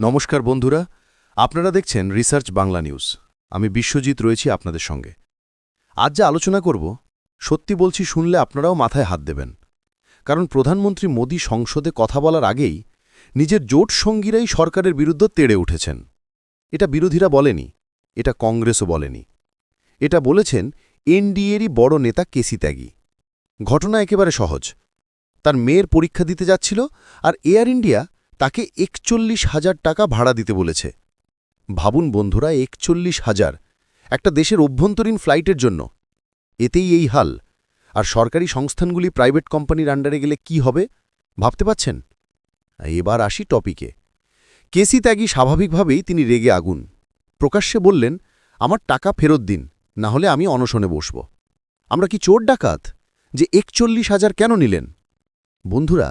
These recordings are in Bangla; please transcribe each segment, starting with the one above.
নমস্কার বন্ধুরা, আপনারা দেখছেন রিসার্চ বাংলা নিউজ। আমি বিশ্বজিৎ রয়েছি আপনাদের সঙ্গে। আজ যা আলোচনা করব, সত্যি বলছি শুনলে আপনারাও মাথায় হাত দেবেন। কারণ প্রধানমন্ত্রী মোদী সংসদে কথা বলার আগেই নিজের জোট সঙ্গীরাই সরকারের বিরুদ্ধে তেড়ে উঠেছেন। এটা বিরোধীরা বলেনি, এটা কংগ্রেসও বলেনি। এটা বলেছেন এনডিএরই বড় নেতা কেসি ত্যাগী। ঘটনা একেবারে সহজ। তার মেয়ের পরীক্ষা দিতে যাচ্ছিল আর এয়ার ইন্ডিয়া তাকে একচল্লিশ হাজার টাকা ভাড়া দিতে বলেছে। ভাবুন বন্ধুরা, একচল্লিশ হাজার একটা দেশের অভ্যন্তরীণ ফ্লাইটের জন্য। এতেই এই হাল। আর সরকারি সংস্থানগুলি প্রাইভেট কোম্পানির আন্ডারে গেলে কি হবে, ভাবতে পাচ্ছেন এবার আসি টপিকে। কেসি ত্যাগী স্বাভাবিকভাবেই তিনি রেগে আগুন। প্রকাশ্যে বললেন, আমার টাকা ফেরত দিন না হলে আমি অনশনে বসব। আমরা কি চোর ডাকাত, যে একচল্লিশ হাজার কেন নিলেন? বন্ধুরা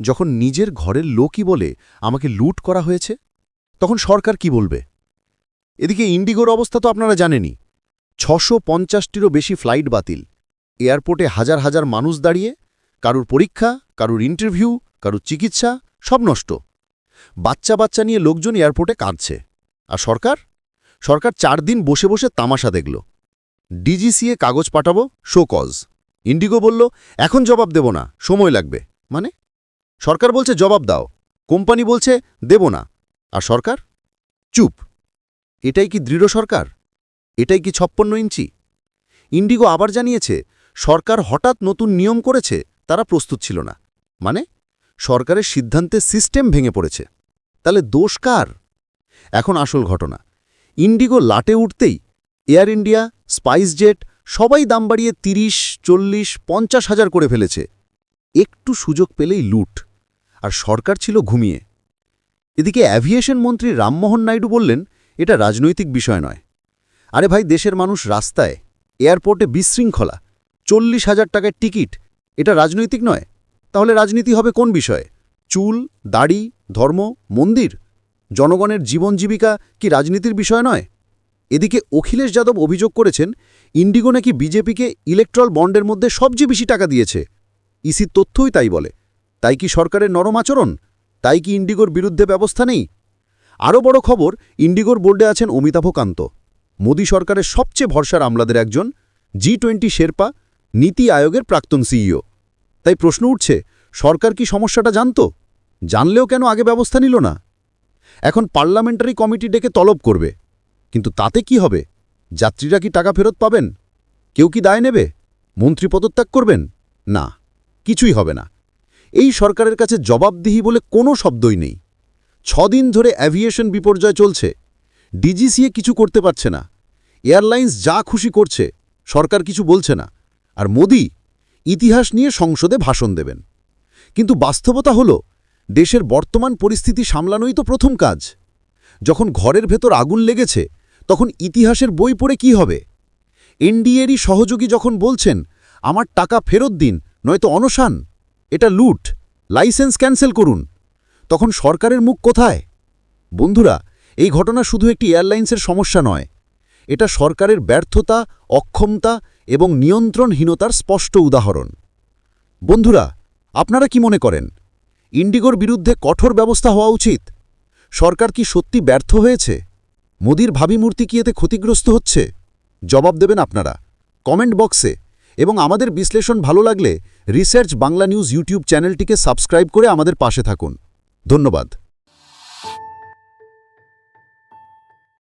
যখন নিজের ঘরের লোকই বলে আমাকে লুট করা হয়েছে, তখন সরকার কি বলবে? এদিকে ইন্ডিগোর অবস্থা তো আপনারা জানেনই। ছশো পঞ্চাশটিরও বেশি ফ্লাইট বাতিল। এয়ারপোর্টে হাজার হাজার মানুষ দাঁড়িয়ে, কারুর পরীক্ষা, কারুর ইন্টারভিউ, কারুর চিকিৎসা, সব নষ্ট। বাচ্চা বাচ্চা নিয়ে লোকজন এয়ারপোর্টে কাঁদছে। আর সরকার? সরকার চার দিন বসে বসে তামাশা দেখল। ডিজিসিএ কাগজ পাঠাবো, শো কজ। ইন্ডিগো বলল, এখন জবাব দেব না, সময় লাগবে। মানে? সরকার বলছে জবাব দাও, কোম্পানি বলছে দেব না, আর সরকার? চুপ। এটাই কি দৃঢ় সরকার? এটাই কি ছপ্পন্ন ইঞ্চি? ইন্ডিগো আবার জানিয়েছে, সরকার হঠাৎ নতুন নিয়ম করেছে, তারা প্রস্তুত ছিল না। মানে সরকারের সিদ্ধান্তে সিস্টেম ভেঙে পড়েছে। তাহলে দোষ কার? এখন আসল ঘটনা। ইন্ডিগো লাটে উঠতেই এয়ার ইন্ডিয়া, স্পাইস জেট সবাই দাম বাড়িয়ে তিরিশ, চল্লিশ, পঞ্চাশ হাজার করে ফেলেছে। একটু সুযোগ পেলেই লুট। আর সরকার ছিল ঘুমিয়ে। এদিকে অ্যাভিয়েশন মন্ত্রী রামমোহন নাইডু বললেন, এটা রাজনৈতিক বিষয় নয়। আরে ভাই, দেশের মানুষ রাস্তায়, এয়ারপোর্টে বিশৃঙ্খলা, চল্লিশ হাজার টাকার টিকিট, এটা রাজনৈতিক নয়। তাহলে রাজনীতি হবে কোন বিষয়ে? চুল, দাড়ি, ধর্ম, মন্দির? জনগণের জীবন জীবিকা কি রাজনীতির বিষয় নয়? এদিকে অখিলেশ যাদব অভিযোগ করেছেন, ইন্ডিগো নাকি বিজেপিকে ইলেকট্রল বন্ডের মধ্যে সবচেয়ে বেশি টাকা দিয়েছে। ইসির তথ্যই তাই বলে। তাই কি সরকারের নরম আচরণ? তাই কি ইন্ডিগোর বিরুদ্ধে ব্যবস্থা নেই? আরও বড় খবর, ইন্ডিগোর বোর্ডে আছেন অমিতাভ কান্ত। মোদী সরকারের সবচেয়ে ভরসার আমলাদের একজন, জি টোয়েন্টি শেরপা, নীতি আয়োগের প্রাক্তন সিইও। তাই প্রশ্ন উঠছে, সরকার কি সমস্যাটা জানত? জানলেও কেন আগে ব্যবস্থা নিল না? এখন পার্লামেন্টারি কমিটি ডেকে তলব করবে। কিন্তু তাতে কি হবে? যাত্রীরা কি টাকা ফেরত পাবেন? কেউ কি দায় নেবে? মন্ত্রী পদত্যাগ করবেন? না, কিছুই হবে না। এই সরকারের কাছে জবাবদিহি বলে কোনো শব্দই নেই। ছদিন ধরে অ্যাভিয়েশন বিপর্যয় চলছে। ডিজিসিএ কিছু করতে পারছে না। এয়ারলাইন্স যা খুশি করছে, সরকার কিছু বলছে না। আর মোদি ইতিহাস নিয়ে সংসদে ভাষণ দেবেন। কিন্তু বাস্তবতা হল, দেশের বর্তমান পরিস্থিতি সামলানোই তো প্রথম কাজ। যখন ঘরের ভেতর আগুন লেগেছে, তখন ইতিহাসের বই পড়ে কি হবে? এনডিএরই সহযোগী যখন বলছেন, আমার টাকা ফেরত দিন, নয়তো অনশান। এটা লুট, লাইসেন্স ক্যান্সেল করুন। তখন সরকারের মুখ কোথায়? বন্ধুরা, এই ঘটনা শুধু একটি এয়ারলাইন্সের সমস্যা নয়। এটা সরকারের ব্যর্থতা, অক্ষমতা এবং নিয়ন্ত্রণহীনতার স্পষ্ট উদাহরণ। বন্ধুরা, আপনারা কি মনে করেন? ইন্ডিগোর বিরুদ্ধে কঠোর ব্যবস্থা হওয়া উচিত? সরকার কি সত্যি ব্যর্থ হয়েছে? মোদির ভাবিমূর্তি কি এতে ক্ষতিগ্রস্ত হচ্ছে? জবাব দেবেন আপনারা। কমেন্ট বক্সে এবং আমাদের বিশ্লেষণ ভালো লাগলে রিসার্চ বাংলা নিউজ ইউটিউব চ্যানেলটিকে সাবস্ক্রাইব করে আমাদের পাশে থাকুন। ধন্যবাদ।